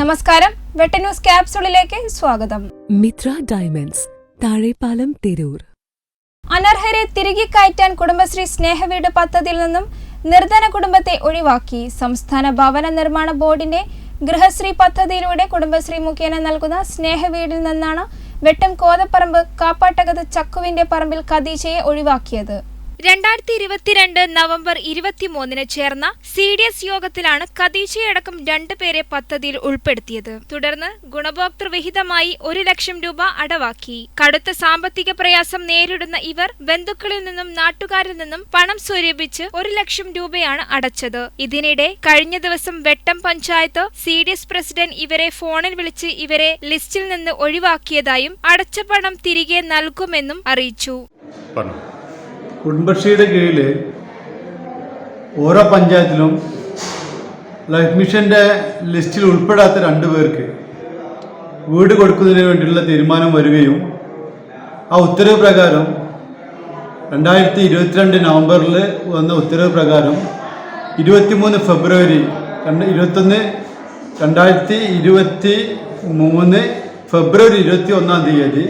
നമസ്കാരം. വെട്ട ന്യൂസ് ക്യാപ്സുളിലേക്ക് സ്വാഗതം. മിത്ര ഡയമണ്ട്സ് താഴെപ്പാലം തിരൂർ. അനർഹരെ തിരികെ കയറ്റാൻ കുടുംബശ്രീ സ്നേഹവീട് പദ്ധതിയിൽ നിന്നും നിർധന കുടുംബത്തെ ഒഴിവാക്കി. സംസ്ഥാന ഭവന നിർമ്മാണ ബോർഡിന്റെ ഗൃഹശ്രീ പദ്ധതിയിലൂടെ കുടുംബശ്രീ മുഖേന നൽകുന്ന സ്നേഹവീടിൽ നിന്നാണ് വെട്ടം കോതപ്പറമ്പ് കാപ്പാട്ടകത്ത് ചക്കുവിന്റെ പറമ്പിൽ ഖദീജയെ ഒഴിവാക്കിയത്. രണ്ടായിരത്തി ഇരുപത്തിരണ്ട് നവംബർ ഇരുപത്തിമൂന്നിന് ചേർന്ന സി ഡി എസ് യോഗത്തിലാണ് ഖദീജയടക്കം രണ്ടുപേരെ പദ്ധതിയിൽ ഉൾപ്പെടുത്തിയത്. തുടർന്ന് ഗുണഭോക്തൃ വിഹിതമായി ഒരു ലക്ഷം രൂപ അടവാക്കി. കടുത്ത സാമ്പത്തിക പ്രയാസം നേരിടുന്ന ഇവർ ബന്ധുക്കളിൽ നിന്നും നാട്ടുകാരിൽ നിന്നും പണം സ്വരൂപിച്ച് ഒരു ലക്ഷം രൂപയാണ് അടച്ചത്. ഇതിനിടെ കഴിഞ്ഞ ദിവസം Vettam panchayat C D S president ഇവരെ ഫോണിൽ വിളിച്ച് ഇവരെ ലിസ്റ്റിൽ നിന്ന് ഒഴിവാക്കിയതായും അടച്ച പണം തിരികെ നൽകുമെന്നും അറിയിച്ചു. കുടുംബശ്രീയുടെ കീഴിൽ ഓരോ പഞ്ചായത്തിലും ലൈഫ് മിഷന്റെ ലിസ്റ്റിൽ ഉൾപ്പെടാത്ത രണ്ട് പേർക്ക് വീട് കൊടുക്കുന്നതിന് വേണ്ടിയുള്ള തീരുമാനം വരികയും ആ ഉത്തരവ് പ്രകാരം രണ്ടായിരത്തി ഇരുപത്തിരണ്ട് നവംബറിൽ വന്ന ഉത്തരവ് പ്രകാരം ഇരുപത്തിമൂന്ന് ഫെബ്രുവരി രണ്ട് ഇരുപത്തൊന്ന് രണ്ടായിരത്തി ഇരുപത്തി മൂന്ന് ഫെബ്രുവരി ഇരുപത്തി ഒന്നാം തീയതി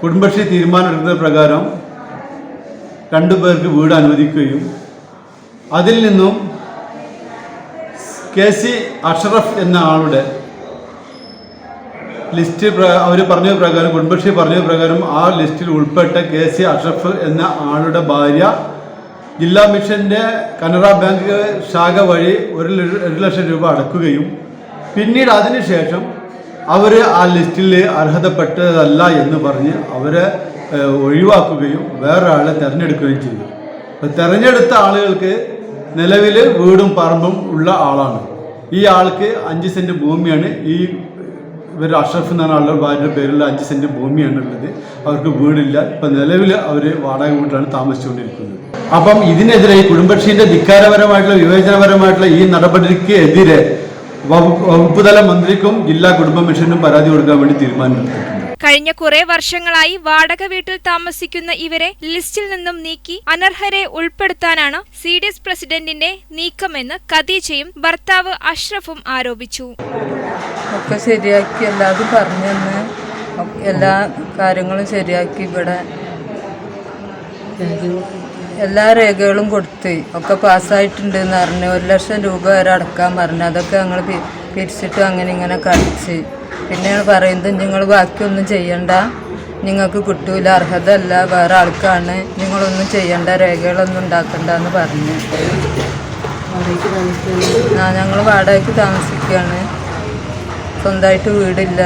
കുടുംബശ്രീ തീരുമാനമെടുക്കുന്ന പ്രകാരം രണ്ടു പേർക്ക് വീട് അനുവദിക്കുകയും അതിൽ നിന്നും കെ സി അഷറഫ് എന്ന ആളുടെ ലിസ്റ്റ് അവർ പറഞ്ഞ പ്രകാരം കുടുംബശ്രീ പറഞ്ഞ പ്രകാരം ആ ലിസ്റ്റിൽ ഉൾപ്പെട്ട കെ സി അഷറഫ് എന്ന ആളുടെ ഭാര്യ ജില്ലാ മിഷന്റെ കനറ ബാങ്ക് ശാഖ വഴി ഒരു ഒരു ലക്ഷം രൂപ അടക്കുകയും പിന്നീട് അതിനുശേഷം അവർ ആ ലിസ്റ്റിൽ അർഹതപ്പെട്ടതല്ല എന്ന് പറഞ്ഞ് അവരെ ഒഴിവാക്കുകയും വേറൊരാളെ തിരഞ്ഞെടുക്കുകയും ചെയ്തു. അപ്പോൾ തിരഞ്ഞെടുത്ത ആളുകൾക്ക് നിലവിൽ വീടും പറമ്പും ഉള്ള ആളാണ്. ഈ ആൾക്ക് അഞ്ച് സെന്റ് ഭൂമിയാണ്. ഈ ഇവർ അഷ്റഫ് എന്നാണ് ആളുടെ ഭാര്യയുടെ പേരിലുള്ള അഞ്ച് സെന്റ് ഭൂമിയാണ് ഉള്ളത്. അവർക്ക് വീടില്ല. ഇപ്പം നിലവിൽ അവർ വാടക വീട്ടിലാണ് താമസിച്ചുകൊണ്ടിരിക്കുന്നത്. അപ്പം ഇതിനെതിരെ ഈ കുടുംബശ്രീന്റെ ധിക്കാരപരമായിട്ടുള്ള വിവേചനപരമായിട്ടുള്ള ഈ നടപടിക്ക് എതിരെ വകുപ്പ് തല മന്ത്രിക്കും ജില്ലാ കുടുംബ മിഷനും പരാതി കൊടുക്കാൻ വേണ്ടി തീരുമാനമെടുത്തിട്ടുണ്ട്. കഴിഞ്ഞ കുറെ വർഷങ്ങളായി വാടക വീട്ടിൽ താമസിക്കുന്ന ഇവരെ ലിസ്റ്റിൽ നിന്നും നീക്കി അനർഹരെ ഉൾപ്പെടുത്താനാണ് സി ഡി എസ് പ്രസിഡന്റിന്റെ നീക്കമെന്ന് ഖദീജയും ഭർത്താവ് അഷ്റഫും ആരോപിച്ചു. ഒക്കെ ശരിയാക്കി എല്ലാതും പറഞ്ഞു തന്ന്. എല്ലാ കാര്യങ്ങളും ശരിയാക്കി ഇവിടെ. എല്ലാ രേഖകളും കൊടുത്ത് ഒക്കെ പാസ്സായിട്ടുണ്ട് എന്ന് പറഞ്ഞ് ഒരു ലക്ഷം രൂപ വരെ അടക്കാൻ പറഞ്ഞു. അതൊക്കെ ഞങ്ങൾ പിരിച്ചിട്ട് അങ്ങനെ ഇങ്ങനെ കളിച്ച്. പിന്നെ പറയുന്നത് നിങ്ങൾ ബാക്കിയൊന്നും ചെയ്യണ്ട. നിങ്ങൾക്ക് കിട്ടൂല അർഹത അല്ല വേറെ ആൾക്കാണ്. നിങ്ങളൊന്നും ചെയ്യണ്ട രേഖകളൊന്നും ഉണ്ടാക്കണ്ട എന്ന് പറഞ്ഞു. ആ ഞങ്ങൾ വാടകയ്ക്ക് താമസിക്കുകയാണ്. സ്വന്തമായിട്ട് വീടില്ല.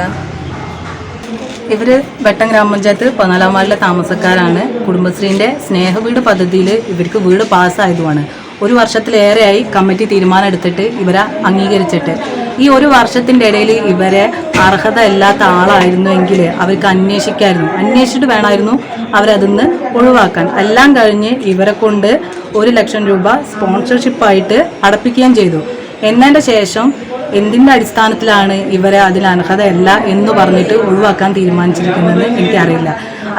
ഇവർ വെട്ടം ഗ്രാമപഞ്ചായത്ത് പതിനാലാം വാർഡിലെ താമസക്കാരാണ്. കുടുംബശ്രീന്റെ സ്നേഹവീട് പദ്ധതിയിൽ ഇവർക്ക് വീട് പാസ്സായതുമാണ് ഒരു വർഷത്തിലേറെയായി കമ്മിറ്റി തീരുമാനം എടുത്തിട്ട് ഇവരെ അംഗീകരിച്ചിട്ട് ഈ ഒരു വർഷത്തിന്റെ ഇടയിൽ ഇവരെ അർഹത ഇല്ലാത്ത ആളായിരുന്നു എങ്കിൽ അവർക്ക് അന്വേഷിക്കായിരുന്നു. അന്വേഷിച്ചിട്ട് വേണമായിരുന്നു അവരതിന്ന് ഒഴിവാക്കാൻ. എല്ലാം കഴിഞ്ഞ് ഇവരെ കൊണ്ട് ഒരു ലക്ഷം രൂപ സ്പോൺസർഷിപ്പായിട്ട് അടപ്പിക്കുകയും ചെയ്തു. എന്നതിന്റെ ശേഷം എന്തിന്റെ അടിസ്ഥാനത്തിലാണ് ഇവരെ അതിൽ അർഹതയല്ല എന്ന് പറഞ്ഞിട്ട് ഒഴിവാക്കാൻ തീരുമാനിച്ചിരിക്കുന്നതെന്ന് എനിക്കറിയില്ല.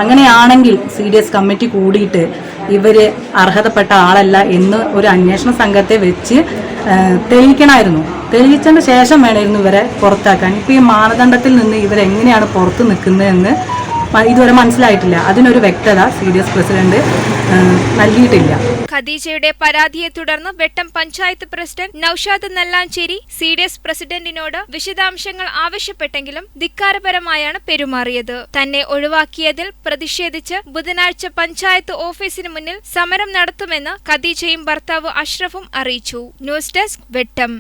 അങ്ങനെയാണെങ്കിൽ സി ഡി എസ് കമ്മിറ്റി കൂടിയിട്ട് ഇവർ അർഹതപ്പെട്ട ആളല്ല എന്ന് ഒരു അന്വേഷണ സംഘത്തെ വെച്ച് തെളിയിക്കണമായിരുന്നു. തെളിയിച്ചതിന് ശേഷം വേണമായിരുന്നു ഇവരെ പുറത്താക്കാൻ. ഇപ്പോൾ ഈ മാനദണ്ഡത്തിൽ നിന്ന് ഇവരെങ്ങനെയാണ് പുറത്ത് നിൽക്കുന്നതെന്ന് ഇതുവരെ മനസ്സിലായിട്ടില്ല. അതിനൊരു വ്യക്തത സി ഡി എസ് പ്രസിഡന്റ് നൽകിയിട്ടില്ല. ഖദീജയുടെ പരാതിയെ തുടർന്ന് Vettam panchayat president Noushad Nallanchery C D S പ്രസിഡന്റിനോട് വിശദാംശങ്ങൾ ആവശ്യപ്പെട്ടെങ്കിലും ധിക്കാരപരമായാണ് പെരുമാറിയത്. തന്നെ ഒഴിവാക്കിയതിൽ പ്രതിഷേധിച്ച് ബുധനാഴ്ച പഞ്ചായത്ത് ഓഫീസിന് മുന്നിൽ സമരം നടത്തുമെന്ന് ഖദീജയും ഭർത്താവ് അഷ്റഫും അറിയിച്ചു. News desk Vettam.